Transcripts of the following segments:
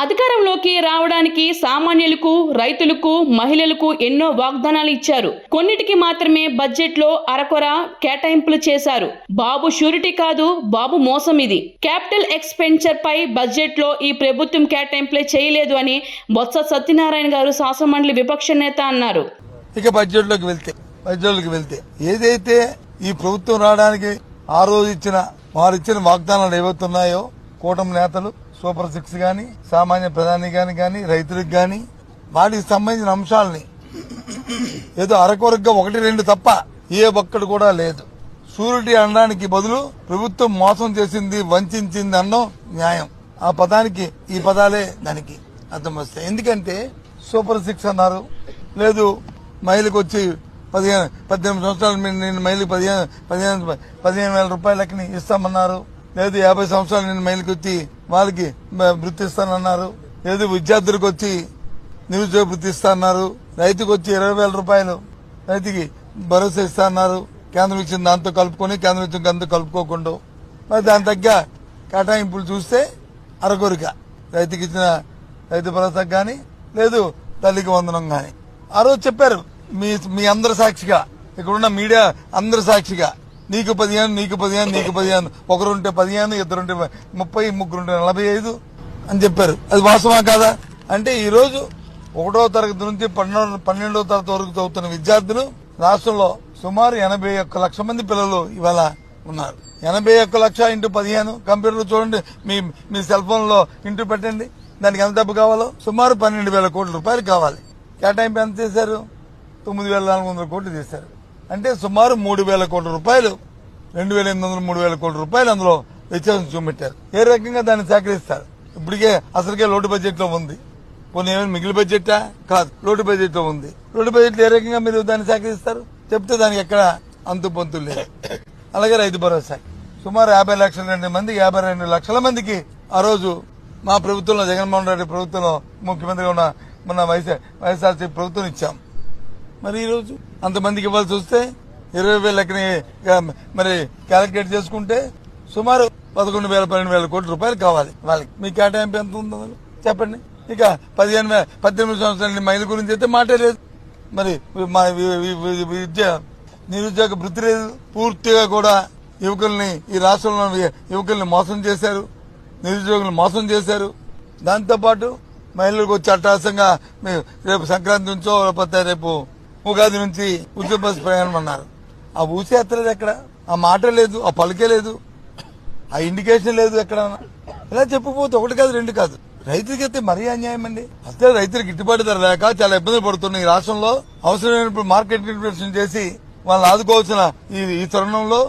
అధికారంలోకి రావడానికి సామాన్యులకు రైతులకు మహిళలకు ఎన్నో వాగ్దానాలు ఇచ్చారు. కొన్నిటికి మాత్రమే బడ్జెట్లో అరకొర కేటాయింపులు చేశారు. బాబు షూరిటీ కాదు బాబు మోసం ఇది. క్యాపిటల్ ఎక్స్పెండిచర్ పై బడ్జెట్లో ఈ ప్రభుత్వం కేటాయింపులే చేయలేదు అని బొత్స సత్యనారాయణ గారు శాసనమండలి విపక్ష నేత అన్నారు. ఇక బడ్జెట్లోకి వెళ్తే బడ్జెట్లోకి వెళ్తే ఏదైతే ఈ ప్రభుత్వం రావడానికి ఆ రోజు ఇచ్చిన వారు ఇచ్చిన వాగ్దానాలు ఏవైతున్నాయో కూటమి నేతలు సూపర్ సిక్స్ కానీ సామాన్య ప్రధాని కానీ కానీ రైతులకు కానీ వాటికి సంబంధించిన అంశాలని ఏదో అరకొరగ్గా ఒకటి రెండు తప్ప ఏ ఒక్కడు కూడా లేదు. షూరిటీ అనడానికి బదులు ప్రభుత్వం మోసం చేసింది వంచింది అన్నం న్యాయం. ఆ పదానికి ఈ పదాలే దానికి అర్థం వస్తాయి. ఎందుకంటే సూపర్ సిక్స్ అన్నారు. లేదు మహిళకు వచ్చి పదిహేను పద్దెనిమిది సంవత్సరాలు మీ- నేను మైలుకి పదిహేను పదిహేను పదిహేను వేల రూపాయలకి ఇస్తామన్నారు. లేదు యాభై సంవత్సరాలు నేను మైలుకి వాళ్ళకి వృత్తిస్తానన్నారు. లేదు విద్యార్థులకు వచ్చి నిరుద్యోగ వృత్తి ఇస్తాన్నారు రైతుకు వచ్చి ఇరవై వేల రూపాయలు రైతుకి భరోసా ఇస్తాన్నారు కేంద్రం ఇచ్చిన దాంతో కలుపుకొని కేంద్రం ఇచ్చిన దాంతో కలుపుకోకుండా. మరి దాని తగ్గ కేటాయింపులు చూస్తే అరకొరిక. రైతుకి ఇచ్చిన రైతు భరోసా కానీ లేదు తల్లికి వందనం కానీ ఆ రోజు చెప్పారు మీ మీ అందరి సాక్షిగా. ఇక్కడున్న మీడియా అందరి సాక్షిగా. నీకు పదిహేను నీకు పదిహేను నీకు పదిహేను. ఒకరుంటే పదిహేను ఇద్దరుంటే ముప్పై ముగ్గురుంటే నలభై ఐదు అని చెప్పారు. అది వాస్తవా కాదా? అంటే ఈ రోజు ఒకటో తరగతి నుంచి పన్నెండు పన్నెండో తరగతి వరకు చదువుతున్న విద్యార్థులు రాష్ట్రంలో సుమారు ఎనభై ఒక్క లక్ష మంది పిల్లలు ఇవాళ ఉన్నారు. ఎనభై ఒక్క లక్ష ఇంటూ పదిహేను. కంప్యూటర్లు చూడండి. మీ మీ సెల్ ఫోన్లో ఇంటూ పెట్టండి. దానికి ఎంత డబ్బు కావాలో? సుమారు పన్నెండు వేల కోట్ల రూపాయలు కావాలి. కేటాయింపు ఎంత చేశారు? తొమ్మిది వేల నాలుగు వందల కోట్లు చేశారు. అంటే సుమారు మూడు వేల కోట్ల రూపాయలు. రెండు వేల ఎనిమిది వందల మూడు వేల కోట్ల రూపాయలు అందులో వ్యత్యాసం చూపెట్టారు. ఏ రకంగా దాన్ని సేకరిస్తారు? ఇప్పటికే అసలుకే లోటు బడ్జెట్లో ఉంది. పోనీ ఏమైనా మిగిలి బడ్జెటా? కాదు లోటు బడ్జెట్లో ఉంది. లోటు బడ్జెట్ ఏ రకంగా మీరు దాన్ని సేకరిస్తారు? చెప్తే దానికి ఎక్కడ అంతు పొంతు లేదు. అలాగే రైతు భరోసా. సుమారు యాభై లక్షల రెండు మంది యాభై రెండు లక్షల మందికి ఆ రోజు మా ప్రభుత్వంలో జగన్మోహన్ రెడ్డి ప్రభుత్వంలో ముఖ్యమంత్రిగా ఉన్న మన వైఎస్ వైఎస్ఆర్సీ ప్రభుత్వం ఇచ్చాం. మరి ఈరోజు అంతమందికి ఇవ్వాల్సి వస్తే ఇరవై వేల మరి క్యాలిక్యులేట్ చేసుకుంటే సుమారు పదకొండు వేల పన్నెండు వేల కోట్ల రూపాయలు కావాలి వాళ్ళకి. మీ కేటాయింపు ఎంత ఉందో చెప్పండి. ఇక పదిహేను వేల పద్దెనిమిది సంవత్సరాల మహిళ గురించి అయితే మాటే లేదు. మరి మా విద్య నిరుద్యోగ వృత్తి లేదు. పూర్తిగా కూడా యువకుల్ని ఈ రాష్ట్రంలో యువకుల్ని మోసం చేశారు. నిరుద్యోగులను మోసం చేశారు. దాంతోపాటు మహిళలకు వచ్చి అట్టాసంగా రేపు సంక్రాంతి నుంచో లేకపోతే రేపు ఉగాది నుంచి ఉచిత బస్సు ప్రయాణం అన్నారు. ఆ ఊసి ఎత్తలేదు ఎక్కడ? ఆ మాట లేదు ఆ పలికే లేదు ఆ ఇండికేషన్ లేదు ఎక్కడ? ఇలా చెప్పకపోతే ఒకటి కాదు రెండు కాదు. రైతులకి అయితే మరీ అన్యాయం అండి. అసలు రైతులకు గిట్టుబాటు ధర లేక చాలా ఇబ్బందులు పడుతున్నాయి ఈ రాష్ట్రంలో. అవసరమైనప్పుడు మార్కెట్ ఇన్వెస్ట్మెంట్ చేసి వాళ్ళని ఆదుకోవాల్సిన ఈ ఈ తరుణంలో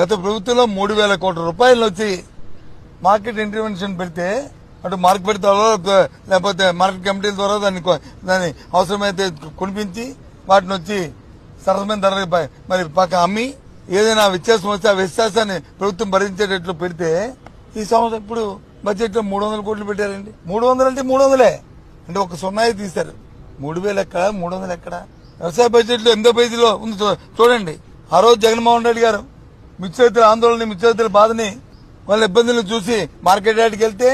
గత ప్రభుత్వంలో మూడు వేల కోట్ల రూపాయలు వచ్చి మార్కెట్ ఇంటర్వెన్షన్ పెడితే అటు మార్కెట్ ద్వారా లేకపోతే మార్కెట్ కమిటీల ద్వారా దాన్ని దాన్ని అవసరమైతే కొనిపించి వాటిని వచ్చి సరసమైన ధరలకు మరి పక్క అమ్మి ఏదైనా వ్యత్యాసం వస్తే ఆ వ్యత్యాసాన్ని ప్రభుత్వం భరించేటట్లు పెడితే ఈ సంవత్సరం ఇప్పుడు బడ్జెట్లో మూడు వందల కోట్లు పెట్టారండి. మూడు వందలు అంటే మూడు వందలే అంటే ఒక సున్నాయి తీశారు. మూడు వేలు ఎక్కడ? మూడు వందలు ఎక్కడ? వ్యవసాయ బడ్జెట్లో ఎనిమిదో పేజీలో ఉంది చూడండి. ఆ రోజు జగన్మోహన్ రెడ్డి గారు మిత్రుల ఆందోళన మిత్రుల బాధని వాళ్ళ ఇబ్బందులను చూసి మార్కెట్ యార్డ్కి వెళ్తే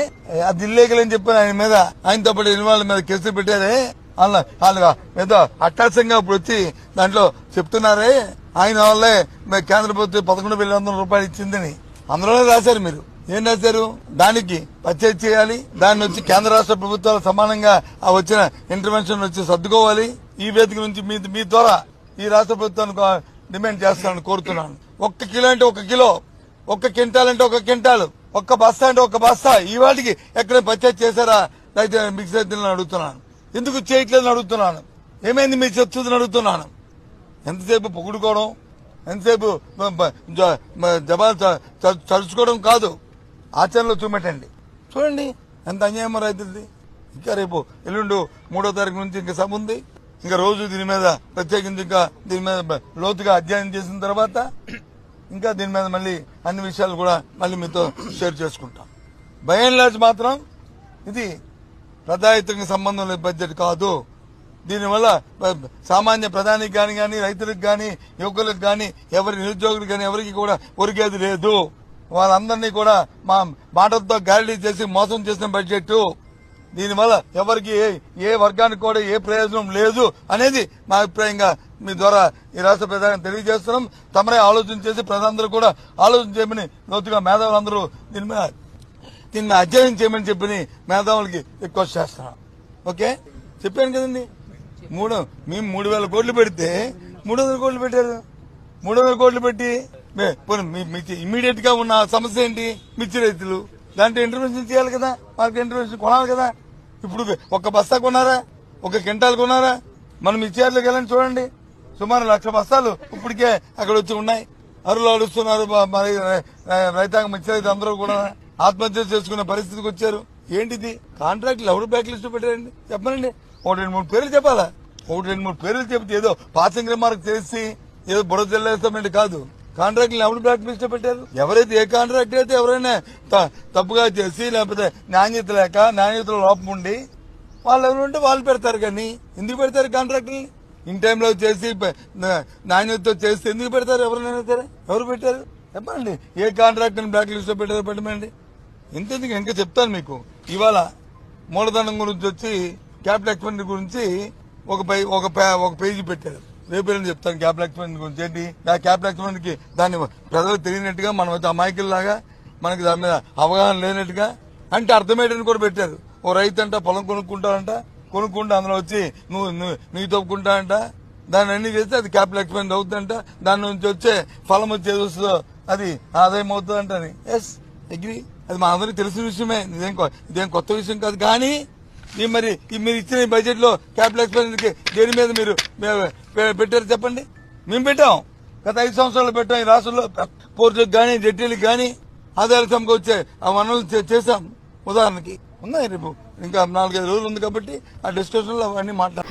అది ఇల్లీగల్ అని చెప్పి ఆయన మీద ఆయనతో పాటు ఇన్వాల్వ్ మీద కేసులు పెట్టారే. వాళ్ళ వాళ్ళు ఏదో అట్టాసంగా ఇప్పుడు వచ్చి దాంట్లో చెప్తున్నారే ఆయన వల్లే కేంద్ర ప్రభుత్వం పదకొండు వేల వందల రూపాయలు ఇచ్చిందని. అందులోనే రాశారు మీరు. ఏం రాశారు? దానికి పర్చేజ్ చేయాలి దాన్ని వచ్చి కేంద్ర రాష్ట్ర ప్రభుత్వాలు సమానంగా ఆ వచ్చిన ఇంటర్వెన్షన్ వచ్చి సర్దుకోవాలి. ఈ వేదిక నుంచి మీ మీ ద్వారా ఈ రాష్ట్ర ప్రభుత్వానికి డిమాండ్ చేస్తానని కోరుతున్నాను. ఒక్క కిలో అంటే ఒక కిలో ఒక్క క్వింటాల్ అంటే ఒక క్వింటాల్ ఒక్క బస్తా అంటే ఒక బస్తా ఈ వాటికి ఎక్కడ పర్చేజ్ చేశారా? రైతు మిక్స్ రైతులను అడుగుతున్నాను. ఎందుకు చేయట్లేదని అడుగుతున్నాను? ఏమైంది మీరు చెప్తుందని అడుగుతున్నాను? ఎంతసేపు పొగుడుకోవడం? ఎంతసేపు జబాలు చ- కాదు. ఆచరణలో చూపెట్టండి. చూడండి ఎంత అన్యాయం రైతులది ఇంకా రేపు ఎల్లుండు మూడో తారీఖు నుంచి ఇంకా సభ ఉంది. ఇంకా రోజు దీని మీద ప్రత్యేకించి ఇంకా దీని మీద లోతుగా అధ్యయనం చేసిన తర్వాత ఇంకా దీని మీద మళ్ళీ అన్ని విషయాలు కూడా మళ్ళీ మీతో షేర్ చేసుకుంటాం. బై అండ్ లార్జ్ మాత్రం ఇది ప్రధాయితంగా సంబంధం లేని బడ్జెట్ కాదు. దీనివల్ల సామాన్య ప్రధానికి కానీ కానీ రైతులకు కానీ యువకులకు కానీ ఎవరి నిరుద్యోగులకు కానీ ఎవరికి కూడా ఒరిగేది లేదు. వాళ్ళందరినీ కూడా మా మాటలతో గ్యారంటీ చేసి మోసం చేసిన బడ్జెట్ దీనివల్ల ఎవరికి ఏ ఏ వర్గానికి కూడా ఏ ప్రయోజనం లేదు అనేది మా అభిప్రాయంగా మీ ద్వారా ఈ రాష్ట్ర ప్రధాని తెలియజేస్తున్నాం. తమరే ఆలోచన చేసి ప్రజలందరూ కూడా ఆలోచన చేయమని లోతుగా మేధావులందరూ దీని మీద దీన్ని అధ్యయనం చేయమని చెప్పి మేధావులకి రిక్వెస్ట్ చేస్తున్నాం ఓకే? చెప్పాను కదండి. మూడు మేము మూడు వేల కోట్లు పెడితే మూడు వందల కోట్లు పెట్టారు. మూడు వందల కోట్లు పెట్టి ఇమ్మీడియట్గా ఉన్న సమస్య ఏంటి? మిర్చి రైతులు. దాంట్లో ఇంటర్వెన్షన్ చేయాలి కదా. వాళ్ళకి ఇంటర్వెన్షన్ కొనాలి కదా. ఇప్పుడు ఒక బస్తా కొన్నారా? ఒక క్వింటాల్ కొన్నారా? మనం ఇచ్చేర్లోకి వెళ్ళండి చూడండి. సుమారు లక్ష బస్తాలు ఇప్పటికే అక్కడ వచ్చి ఉన్నాయి. అరులు అడుస్తున్నారు మరి రైతాంగం మిర్చి రైతు అందరూ కూడా. ఆత్మహత్య చేసుకునే పరిస్థితికి వచ్చారు. ఏంటిది? కాంట్రాక్ట్లు ఎవరు బ్యాక్ లిస్ట్ పెట్టారండి. చెప్పనండి. ఒకటి రెండు మూడు పేర్లు చెప్పాలా? ఒకటి రెండు మూడు పేర్లు చెప్తే ఏదో పాసింగ్ రిమార్క్ చేసి ఏదో బుడ చెల్లేస్తామండి కాదు. కాంట్రాక్ట్లు ఎవరు బ్లాక్ లిస్ట్ పెట్టారు. ఎవరైతే ఏ కాంట్రాక్ట్ అయితే ఎవరైనా త- తప్పుగా చేసి లేకపోతే నాణ్యత లేక నాణ్యతలో లోపం ఉండి వాళ్ళు ఎవరు ఉంటే వాళ్ళు పెడతారు కానీ ఎందుకు పెడతారు కాంట్రాక్ట్ని ఇన్ టైంలో చేసి నాణ్యతతో చేస్తే ఎందుకు పెడతారు ఎవరైనా సరే? ఎవరు పెట్టారు? చెప్పండి. ఏ కాంట్రాక్ట్ బ్లాక్ లిస్ట్లో పెట్టారో పెట్టమండి. ఇంతెందుకు ఇంకా చెప్తాను మీకు. ఇవాళ మూలధనం గురించి వచ్చి క్యాపిటల్ ఎక్స్పెండిచర్ గురించి ఒక పై ఒక పే- ఒక పేజీ పెట్టారు. రేపు ఎల్లుండి చెప్తాను క్యాపిటల్ ఎక్స్పెండిచర్ గురించి. ఏంటి? ఆ క్యాపిటల్ ఎక్స్పెండిచర్కి దాన్ని ప్రజలకు తెలియనట్టుగా మనం అయితే అమాయకుల్లాగా మనకి దాని మీద అవగాహన లేనట్టుగా అంటే అర్థమయ్యేటని కూడా పెట్టారు. ఓ రైతు అంట పొలం కొనుక్కుంటారంట కొనుక్కుంటే అందులో వచ్చి నువ్వు నువ్వు- నువ్వు తప్పుకుంటా అంట. దాన్ని అన్ని చేస్తే అది క్యాపిటల్ ఎక్స్పెండ్ అవుతుందంట. దాని నుంచి వచ్చే ఫలం వచ్చేది వస్తుందో అది ఆదాయం అవుతుందంట అని. ఎస్ అగ్రి అది మా అందరికి తెలిసిన విషయమే. ఇదేం ఇదేం కొత్త విషయం కాదు. కానీ ఈ మరి ఈ మీరు ఇచ్చిన బడ్జెట్లో క్యాపిటల్ ఎక్స్పెండిచర్ దేని మీద మీరు పెట్టారు చెప్పండి? మేము పెట్టాం. గత ఐదు సంవత్సరాలు పెట్టాం. ఈ రాష్ట్రంలో పోర్టులకు కానీ జట్టీలకు కానీ ఆదాయాల వచ్చే ఆ వనరులు చేశాం. ఉదాహరణకి ఉన్నాయి రేపు. ఇంకా నాలుగైదు రోజులు ఉంది కాబట్టి ఆ డిస్కషన్లో అవన్నీ మాట్లాడాలి